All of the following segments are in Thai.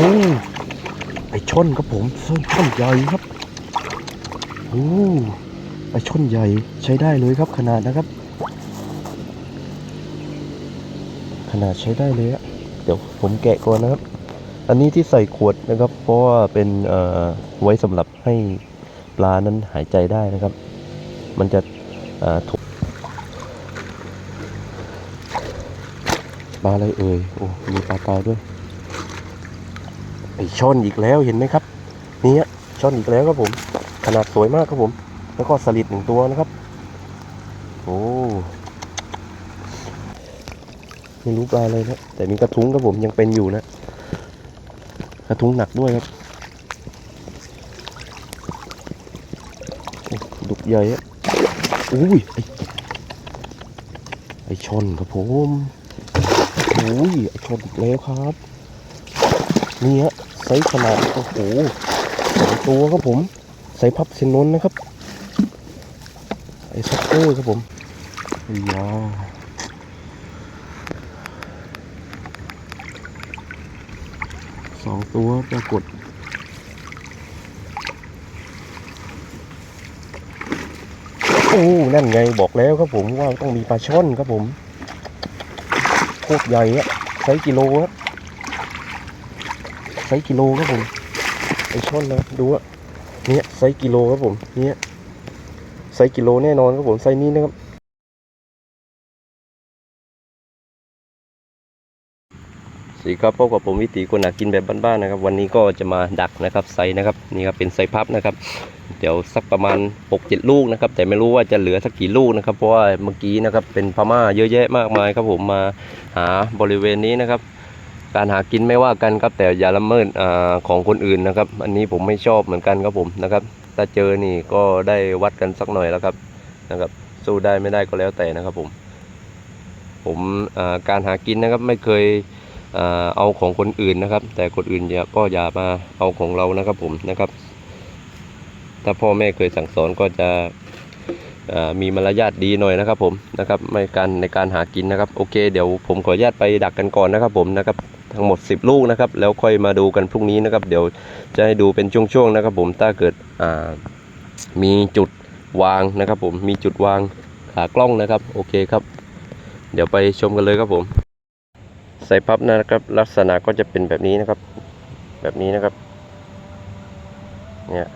อ้ไอช่อนครับผมช่อนใหญ่ครับโอ้ไอช่อนใหญ่ใช้ได้เลยครับขนาดนะครับ ขนาดใช้ได้เลยอะเดี๋ยวผมแกะก่อนนะครับ อันนี้ที่ใส่ขวดนะครับ เพราะว่าเป็นไว้สำหรับให้ปลานั้นหายใจได้นะครับ มันจะถูกปลาอะไรเอ่ยโอ้มีปลาตายด้วย ช่อนอีกแล้วเห็นไหมครับนี่ฮะช่อนอีกแล้วครับผม ขนาดสวยมากครับผม แล้วก็สลิดหนึ่งตัวนะครับโอ้ไม่รู้ปลาอะไรนะแต่มีกระทุ้งครับผมยังเป็นอยู่นะ กระทุ้งหนักด้วยครับดุกใหญ่อะอุ้ยไอชอนครับผมอุ้ยไอชอนอีกแล้วครับนี่ฮะ ซส์ขนาดโอ้โหสองตัวครับผมไซส์พับเซนนนนะครับไอซักเกอร์ครับผมอียาสองตัวปรากฏโอ้นั่นไงบอกแล้วครับผมว่าต้องมีปลาช่อนครับผมโคตรใหญ่อะไซส์กิโลครับ ไซส์กิโลครับผมไอช่อนนะดูอะเนี่ยไซส์กิโลครับผมเนี่ยไซส์กิโลแน่นอนครับผมไซส์นี้นะครับสวัสดีครับพบกับผมวิตีคนหากินแบบบ้านๆนะครับ วันนี้ก็จะมาดักนะครับไซส์นะครับนี่ครับเป็นไซส์พับนะครับ เดี๋ยวสักประมาณ 6 7 ลูกนะครับ แต่ไม่รู้ว่าจะเหลือสักกี่ลูกนะครับ เพราะว่าเมื่อกี้นะครับเป็นพม่าเยอะแยะมากมายครับผมมาหาบริเวณนี้นะครับ การหากินไม่ว่ากันครับแต่อย่าละเมิดอของคนอื่นนะครับ อันนี้ผมไม่ชอบเหมือนกันครับผมนะครับ ถ้าเจอนี่ก็ได้วัดกันสักหน่อยแล้วครับนะครับ สู้ได้ไม่ได้ก็แล้วแต่นะครับผม ผมการหากินนะครับไม่เคยอเอาของคนอื่นนะครับ แต่คนอื่นก็อย่ามาเอาของเรานะครับผมนะครับ ถ้าพ่อแม่เคยสั่งสอนก็จะมีมารยาทดีหน่อยนะครับผมนะครับไม่การในการหากินนะครับ โอเค เดี๋ยวผมขออนุญาตไปดักกันก่อนนะครับผมนะครับ ทั้งหมด 10 ลูกนะครับ แล้วค่อยมาดูกันพรุ่งนี้นะครับ เดี๋ยวจะให้ดูเป็นช่วงๆนะครับ ผมถ้าเกิดมีจุดวางนะครับ ผมมีจุดวางขากล้องนะครับโอเคครับ เดี๋ยวไปชมกันเลยครับผมใส่พับนะครับลักษณะก็จะเป็นแบบนี้นะครับ แบบนี้นะครับเนี่ย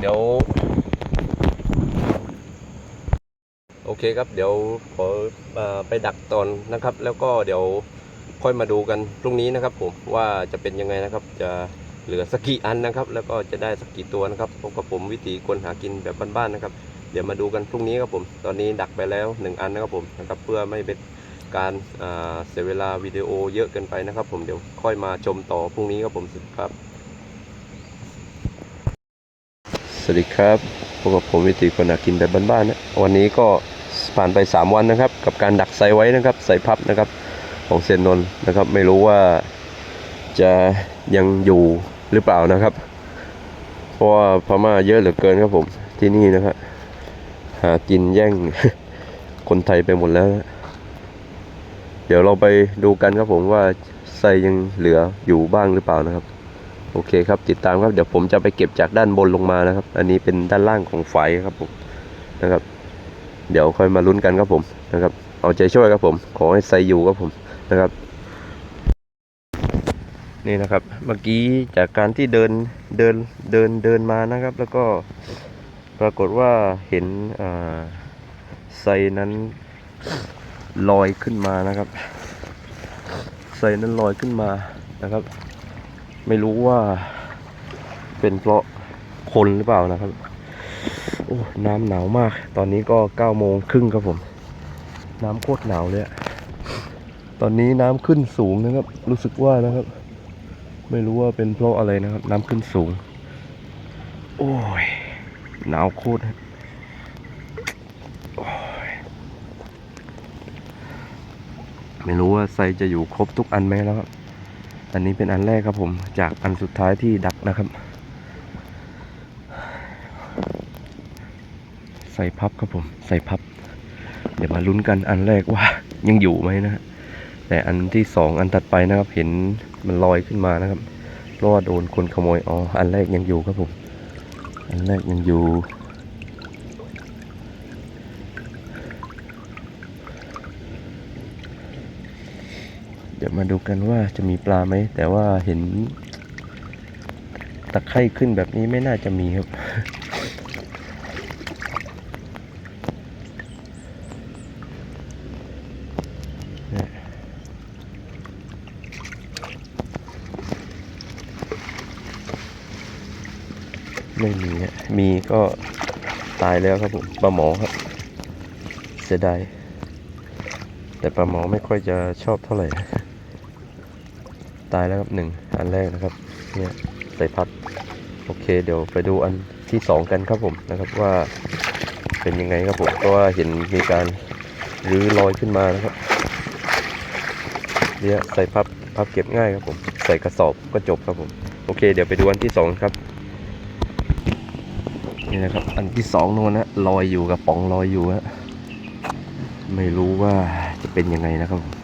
เดี๋ยว โอเคครับ เดี๋ยวขอไปดักตอนนะครับ แล้วก็เดี๋ยวค่อยมาดูกันพรุ่งนี้นะครับ ผมว่าจะเป็นยังไงนะครับ จะเหลือสักกี่อันนะครับ แล้วก็จะได้สักกี่ตัวนะครับพบกับผมวิธีคนหากินแบบบ้านๆนะครับ เดี๋ยวมาดูกันพรุ่งนี้ครับผม ตอนนี้ดักไปแล้วหนึ่งอันนะครับผมนะครับเพื่อไม่เป็นการเสียเวลาวิดีโอเยอะเกินไปนะครับ ผมเดี๋ยวค่อยมาชมต่อพรุ่งนี้ครับผมสวัสดีครับ ส วัสดีครับพบกับผมวิธีคนหากินแบบบ้านๆนะวันนี้ก็ผ่านไป 3 วันนะครับ กับการดักไซไว้นะครับไซพับนะครับ ของเซนนนนะครับ ไม่รู้ว่าจะยังอยู่หรือเปล่านะครับ เพราะว่าพม่าเยอะเหลือเกินครับผมที่นี่นะครับหากินแย่งคนไทยไปหมดแล้วนะเดี๋ยวเราไปดูกันครับผมว่าไซยังเหลืออยู่บ้างหรือเปล่านะครับ โอเคครับติดตามครับเดี๋ยวผมจะไปเก็บจากด้านบนลงมานะครับ อันนี้เป็นด้านล่างของไฟครับผมนะครับ เดี๋ยวค่อยมาลุ้นกันครับผมนะครับ เอาใจช่วยครับผม ขอให้ไซอยู่ครับผมนะครับ นี่นะครับเมื่อกี้จากการที่เดินเดินเดินเดินมานะครับ แล้วก็ปรากฏว่าเห็นอ่าไซนั้นลอยขึ้นมานะครับ ไซนั้นลอยขึ้นมานะครับ ไม่รู้ว่าเป็นเพราะคนหรือเปล่านะครับ โอ้ น้ำหนาวมาก ตอนนี้ก็เก้าโมงครึ่งครับผม น้ำโคตรหนาวเลยอะตอนนี้น้ำขึ้นสูงนะครับ รู้สึกว่านะครับ ไม่รู้ว่าเป็นเพราะอะไรนะครับ น้ำขึ้นสูง โอ้ย หนาวโคตรไม่รู้ว่าไซจะอยู่ครบทุกอันไหมแล้วครับ อันนี้เป็นอันแรกครับผม จากอันสุดท้ายที่ดักนะครับ ใส่พับครับผม ใส่พับ เดี๋ยวมาลุ้นกันอันแรกว่ายังอยู่ไหมนะฮะแต่อันที่สองอันถัดไปนะครับเห็นมันลอยขึ้นมานะครับเพราะว่าโดนคนขโมยอ๋ออันแรกยังอยู่ครับผม อันแรกยังอยู่ เดี๋ยวมาดูกันว่าจะมีปลาไหม แต่ว่าเห็นตะไคร่ขึ้นแบบนี้ไม่น่าจะมีครับ ไม่มีมีก็ตายแล้วครับผมปลาหมอครับ เสียดายแต่ปลาหมอไม่ค่อยจะชอบเท่าไหร่ ตายแล้วครับหนึ่งอันแรกนะครับเนี่ยใส่พัดโอเค เดี๋ยวไปดูอันที่สองกันครับผมนะครับว่าเป็นยังไงครับผมเพราะว่าเห็นมีการรื้อลอยขึ้นมานะครับเนี่ยใส่พับพับเก็บง่ายครับผมใส่กระสอบก็จบครับผมโอเค เดี๋ยวไปดูอันที่สองครับนี่นะครับอันที่สองโน่นนะลอยอยู่กับป๋องลอยอยู่ฮะไม่รู้ว่าจะเป็นยังไงนะครับผม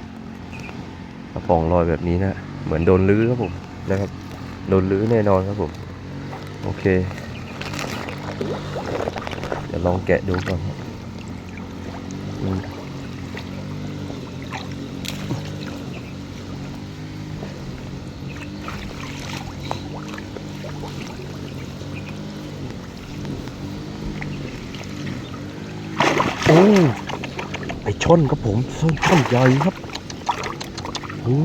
กระป๋องลอยแบบนี้นะ เหมือนโดนลื้อครับผมนะครับ โดนลื้อแน่นอนครับผม โอเค เดี๋ยวลองแกะดูก่อนครับโอ้ไอช่อนครับผมช่อนช่อนใหญ่ครับโอ้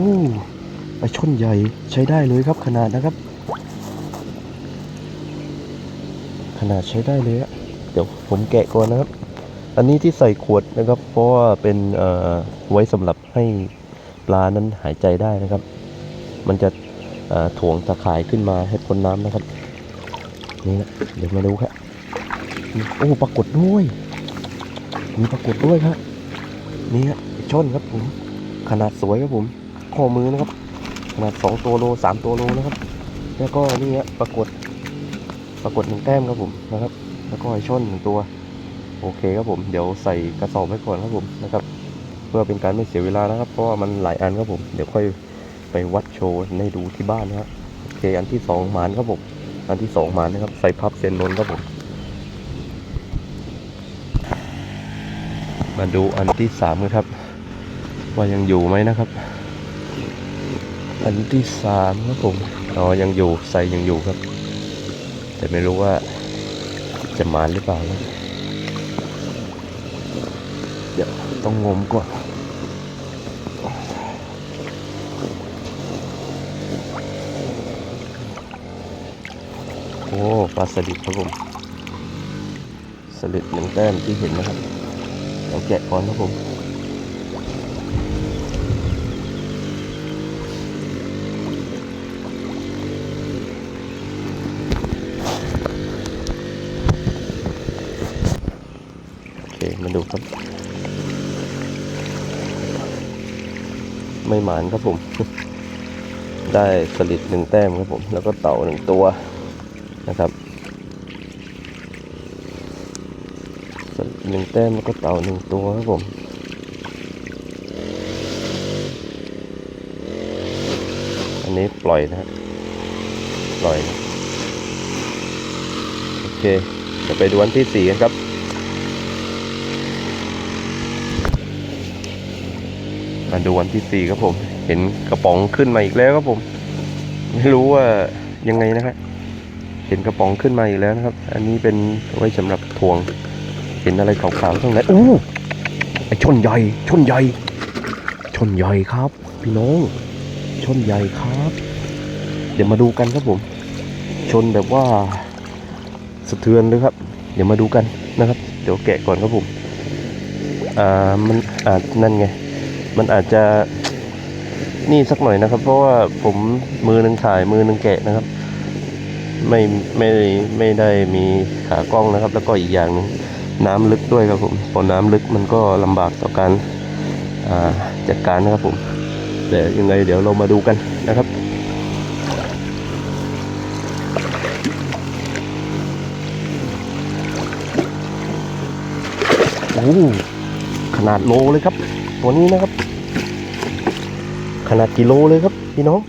ไอช่อนใหญ่ใช้ได้เลยครับขนาดนะครับ ขนาดใช้ได้เลยอะเดี๋ยวผมแกะก่อนนะครับ อันนี้ที่ใส่ขวดนะครับ เพราะว่าเป็นเอ่อไว้สำหรับให้ปลานั้นหายใจได้นะครับ มันจะถ่วงตะข่ายขึ้นมาให้พ้นน้ำนะครับนี่นะเดี๋ยวมาดูครับโอ้ปรากฏด้วยมีปรากฏด้วยครับนี่ฮะช่อนครับผม ขนาดสวยครับผมข้อมือนะครับ ขนาดสองตัวโลสามตัวโลนะครับ แล้วก็นี่ฮะปรากฏปรากฏหนึ่งแต้มครับผมนะครับ แล้วก็ไอช่อนหนึ่งตัว โอเคครับผม เดี๋ยวใส่กระสอบไว้ก่อนครับผมนะครับ เพื่อเป็นการไม่เสียเวลานะครับ เพราะว่ามันหลายอันครับผม เดี๋ยวค่อยไปวัดโชว์ให้ดูที่บ้านนะครับโอเค อันที่สองหมานครับผม อันที่สองหมานนะครับ ใส่พับเซนนนครับผม มาดูอันที่สามครับ ว่ายังอยู่ไหมนะครับ อันที่สามครับผมอ๋อยังอยู่ใส่ยังอยู่ครับ แต่ไม่รู้ว่าจะหมาหรือเปล่านะเดี๋ยวต้องงมก่อนโอ้ปลาสลิดครับผมสลิดหนึ่งแต้มที่เห็นนะครับเราแกะก่อนครับผม โอเค มาดูครับ ไม่หมานครับผม ได้สลิดหนึ่งแต้มครับผม แล้วก็เต่าหนึ่งตัวนะครับสลิดหนึ่งแต้มแล้วก็เต่าหนึ่งตัวครับผมอันนี้ปล่อยนะปล่อยนะโอเคเดี๋ยวไปดูอันที่สี่กันครับ มาดูวันที่สี่ครับผม เห็นกระป๋องขึ้นมาอีกแล้วครับผม ไม่รู้ว่ายังไงนะครับเห็นกระป๋องขึ้นมาอีกแล้วนะครับ อันนี้เป็นไว้สำหรับทวง เห็นอะไรขาวๆตรงไหนโอ้ไอชนใหญ่ ชนใหญ่ ชนใหญ่ครับ พี่น้อง ชนใหญ่ครับ เดี๋ยวมาดูกันครับผม ชนแบบว่าสะเทือนเลยครับ เดี๋ยวมาดูกันนะครับ เดี๋ยวแกะก่อนครับผม อ่า มัน อ่า นั่นไง มันอาจจะนี่สักหน่อยนะครับ เพราะว่าผมมือหนึ่งถ่ายมือหนึ่งแกะนะครับ ไม่ไม่ไม่ได้มีขากล้องนะครับ แล้วก็อีกอย่างหนึ่งน้ำลึกด้วยครับผมพอน้ำลึกมันก็ลำบากต่อการจัดการนะครับผมแต่ยังไงเดี๋ยวเรามาดูกันนะครับโอ้ขนาดโลเลยครับ ตัวนี้นะครับ ขนาดกิโลเลยครับพี่น้อง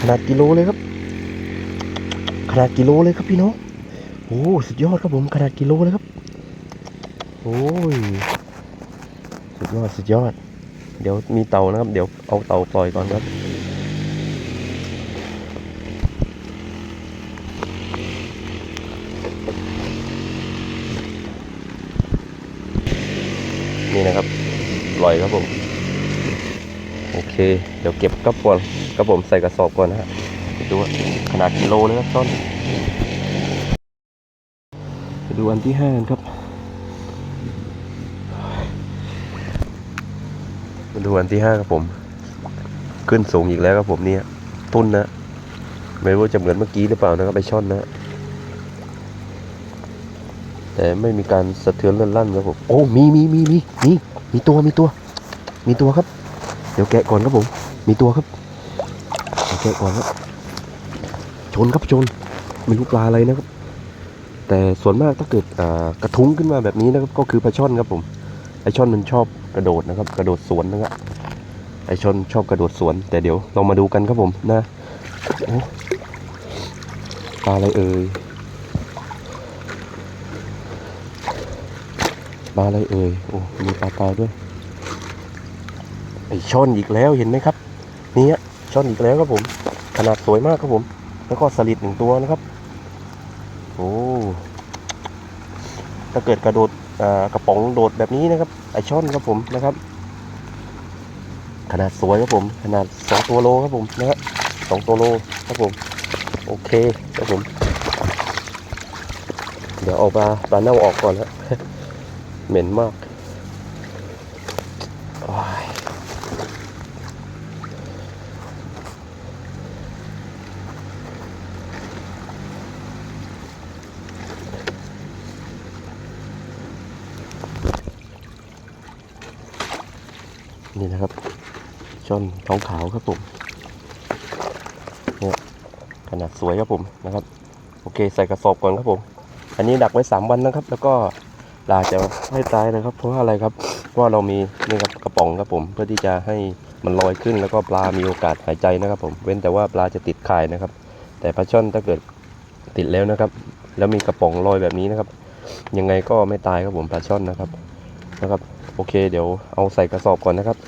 ขนาดกิโลเลยครับ ขนาดกิโลเลยครับพี่น้องโอ้สุดยอดครับผมขนาดกิโลเลยครับโอ้ยสุดยอดสุดยอด เดี๋ยวมีเตานะครับ เดี๋ยวเอาเตาปล่อยก่อนครับนี่นะครับปล่อยครับผม เค เดี๋ยวเก็บกระป๋องกระผมใส่กระสอบก่อนนะฮะดูว่าขนาดกิโลเลยครับต้นไปดูอันที่ห้ากันครับมาดูอันที่ห้าครับผม ขึ้นสูงอีกแล้วครับผมเนี่ยตุ้นนะไม่รู้จะเหมือนเมื่อกี้หรือเปล่านะครับไอช่อนนะแต่ไม่มีการสะเทือนเลื่อนลั่นครับผมโอ้มีมีมีมีมีมีตัวมีตัว มีตัวครับ เดี๋ยวแกะก่อนครับผม มีตัวครับแกะก่อนครับ ชนครับชน ไม่รู้ปลาอะไรนะครับ แต่ส่วนมากถ้าเกิดกระทุ้งขึ้นมาแบบนี้นะครับ ก็คือปลาช่อนครับผม ไอช่อนมันชอบกระโดดนะครับ กระโดดสวนนะครับ ไอช่อนชอบกระโดดสวน แต่เดี๋ยวเรามาดูกันครับผมนะปลาอะไรเอ่ยปลาอะไรเอ่ย โอ้ มีปลาตายด้วย ช่อนอีกแล้วเห็นไหมครับนี่ยช่อนอีกแล้วครับผม ขนาดสวยมากครับผม แล้วก็สลิดหนึ่งตัวนะครับโอ้ถ้าเกิดกระโดดกระป๋องโดดแบบนี้นะครับไอช่อนครับผมนะครับ ขนาดสวยครับผม ขนาดสองตัวโลครับผมนะครับสองตัวโลครับผม โอเคครับผม เดี๋ยวเอาปลาปลาเน่าออกก่อนฮะเหม็นมากโอ้ยนี่นะครับช่อ นท้องขาวครับผมเนี่ยขนาดสวยครับผมนะครับ โอเคใส่กระสอบก่อนครับผม อันนี้ดักไว้สามวันนะครับ แล้วก็ปลาจะไม่ตายนะครับ เพราะว่าอะไรครับเพราะว่าเรามีนี่ครับกระป๋องครับผม เพื่อที่จะให้มันลอยขึ้น แล้วก็ปลามีโอกาสหายใจนะครับ ผม เว้นแต่ว่าปลาจะติดข่ายนะครับ แต่ปลาช่อนถ้าเกิดติดแล้วนะครับ แล้วมีกระป๋องลอยแบบนี้นะครับ ยังไงก็ไม่ตายครับผมปลาช่อนนะครับนะครับ โอเค เดี๋ยวเอาใส่กระสอบก่อนนะครับ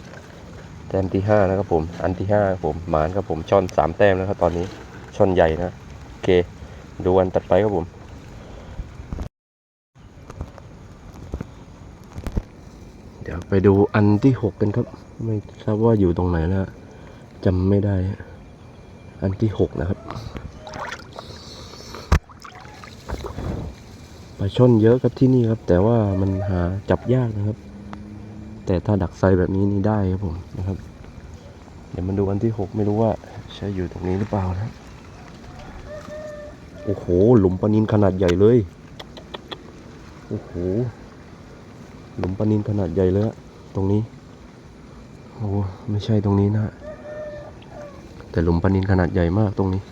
แต้มที่ห้านะครับผม อันที่ห้าผมหมานครับผมช่อนสามแต้มแล้วครับตอนนี้ช่อนใหญ่นะโอเค ดูวันตัดไปครับผมเดี๋ยวไปดูอันที่หกกันครับ ไม่ทราบว่าอยู่ตรงไหนนะจำไม่ได้ อันที่หกนะครับปลาช่อนเยอะครับที่นี่ครับ แต่ว่ามันหาจับยากนะครับ แต่ถ้าดักไซแบบนี้นี่ได้ครับผมนะครับ เดี๋ยวมาดูอันที่หกไม่รู้ว่าใช่อยู่ตรงนี้หรือเปล่านะโอ้โห หลุมปลานินขนาดใหญ่เลย โอ้โห หลุมปลานินขนาดใหญ่เลยอะตรงนี้ โอ้ไม่ใช่ตรงนี้นะ แต่หลุมปลานินขนาดใหญ่มากตรงนี้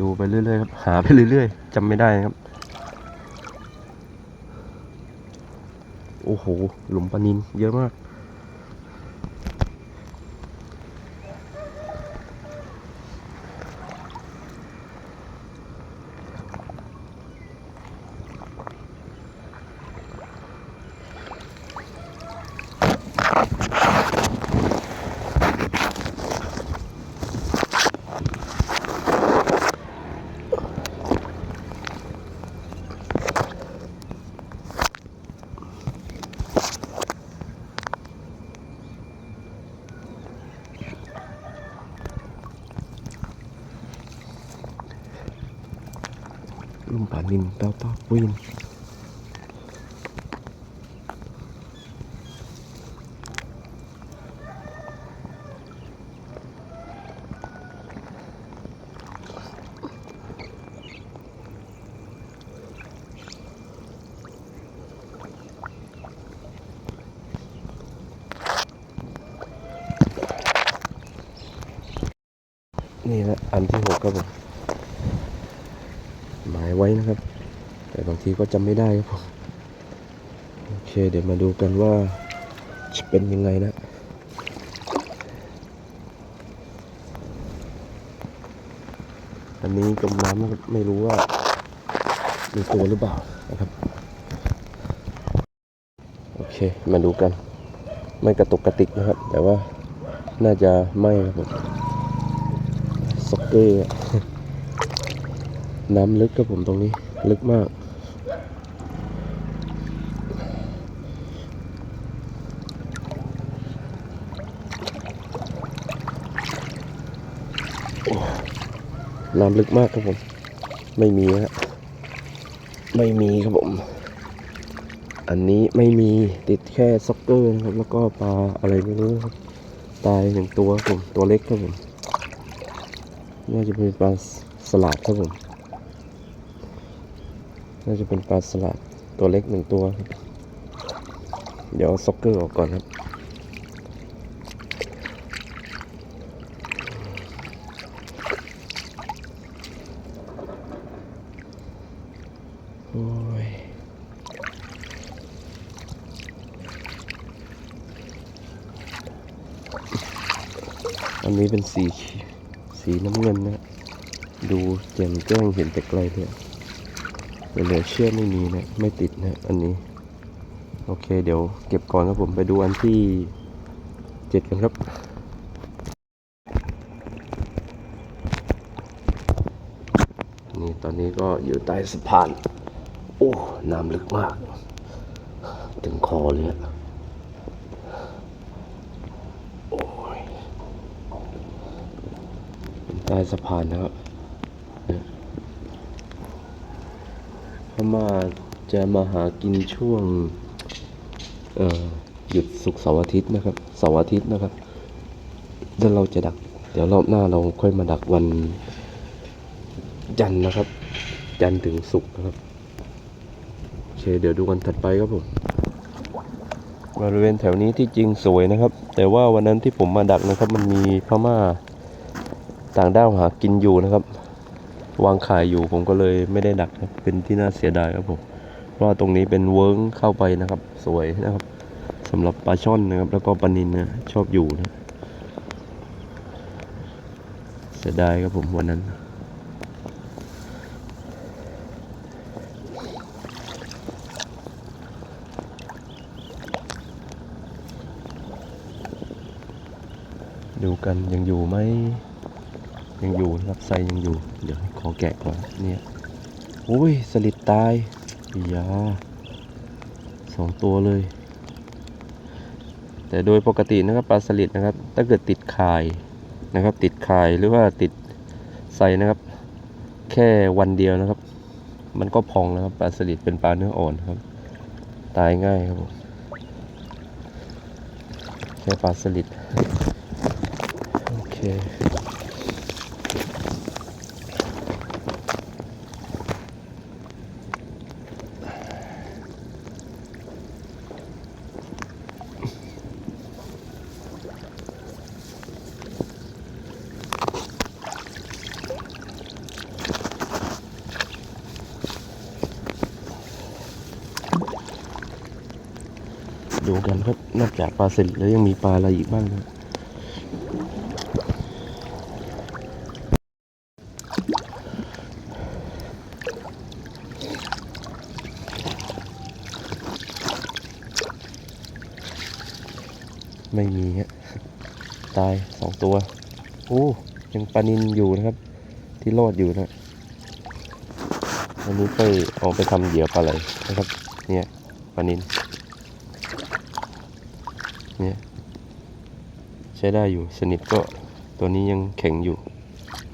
ดูไปเรื่อยๆครับ หาไปเรื่อยๆจำไม่ได้ครับ โอ้โห หลุมปลานินเยอะมาก หลุมปลานินเต้าเต้าวินนี่แหละอันที่หกครับผม หมายไว้นะครับ แต่บาง ทีก็จำไม่ได้ครับผมโอเค เดี๋ยวมาดูกันว่าจะเป็นยังไงนะอันนี้จมน้ำไม่รู้ว่ามีตัวหรือเปล่านะครับ โอเค มาดูกัน ไม่กระตุกกระติกนะครับ แต่ว่าน่าจะไม่ครับผมสกเกอร์น้ำลึกครับผมตรงนี้ ลึกมาก โอ้ น้ำลึกมากครับผม ไม่มีฮะไม่มีครับผม อันนี้ไม่มีติดแค่ซ็อกเกอร์นะครับ แล้วก็ปลาอะไรไม่รู้ครับตายหนึ่งตัวครับผมตัวเล็กครับผมน่าจะเป็นปลาสลัดครับผมน่าจะเป็นปลาสลัดตัวเล็กหนึ่งตัว เดี๋ยวซ็อกเกอร์ออกก่อนครับ โอ้ย อันนี้เป็น สีสีน้ำเงินนะ ดูแจ่มแจ้งเห็นแต่ไกลเลยแต่เหลือเชื่อไม่มีนะ ไม่ติดนะ อันนี้ โอเค เดี๋ยวเก็บก่อนครับผมไปดูอันที่เจ็ดกันครับนี่ตอนนี้ก็อยู่ใต้สะพาน โอ้ น้ำลึกมาก ถึงคอเลยอะโอ้ยเป็น ใต้สะพานนะครับพม่าจะมาหากินช่วงหยุดศุกเสาร์อาทิตย์นะครับเสาร์อาทิตย์นะครับแล้วเราจะดัก เดี๋ยวรอบหน้าเราค่อยมาดักวันจันทร์นะครับ จันทร์ถึงศุกร์นะครับโอเคเดี๋ยวดูกันถัดไปครับผมบริเวณแถวนี้ที่จริงสวยนะครับ แต่ว่าวันนั้นที่ผมมาดักนะครับ มันมีพม่า ต่างด้าวหากินอยู่นะครับ วางขายอยู่ผมก็เลยไม่ได้ดักครับเป็นที่น่าเสียดายครับผมเพราะว่าตรงนี้เป็นเวิร์งเข้าไปนะครับ สวยนะครับสำหรับปลาช่อนนะครับ แล้วก็ปลานินนะชอบอยู่นะเสียดายครับผมวันนั้นดูกันยังอยู่ไหม ยังอยู่นะครับไซยังอยู่ เดี๋ยวขอแกะก่อนเนี่ยโอ้ยสลิดตายอียาสองตัวเลย แต่โดยปกตินะครับปลาสลิดนะครับ ถ้าเกิดติดข่ายนะครับ ติดข่ายหรือว่าติดใส่นะครับ แค่วันเดียวนะครับ มันก็พองนะครับปลาสลิดเป็นปลาเนื้ออ่อนครับ ตายง่ายครับผมแค่ปลาสลิดโอเค กันครับ นอกจากปลาสลิดแล้วยังมีปลาอะไรอีกบ้างนะไม่มีฮะตายสองตัว โอ้ยังปลานินอยู่นะครับ ที่รอดอยู่นะวันนี้ไปเอาไปทำเหยื่อปลาไหลนะครับ เนี่ยปลานิน เนี่ยใช้ได้อยู่สนิทก็ตัวนี้ยังแข็งอยู่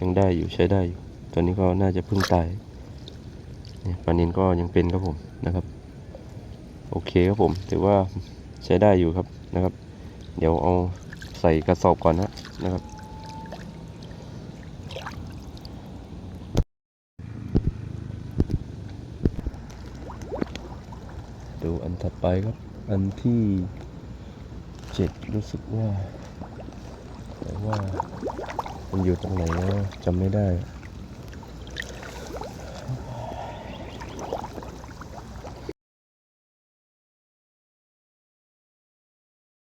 ยังได้อยู่ใช้ได้อยู่ ตัวนี้ก็น่าจะเพิ่งตายเนี่ยปลานินก็ยังเป็นครับผมนะครับ โอเคครับผมถือว่าใช้ได้อยู่ครับนะครับ เดี๋ยวเอาใส่กระสอบก่อนนะนะครับดูอันถัดไปครับ อันที่ เจ็ดรู้สึกว่าแต่ว่า มันอยู่ตรงไหนนะจำไม่ได้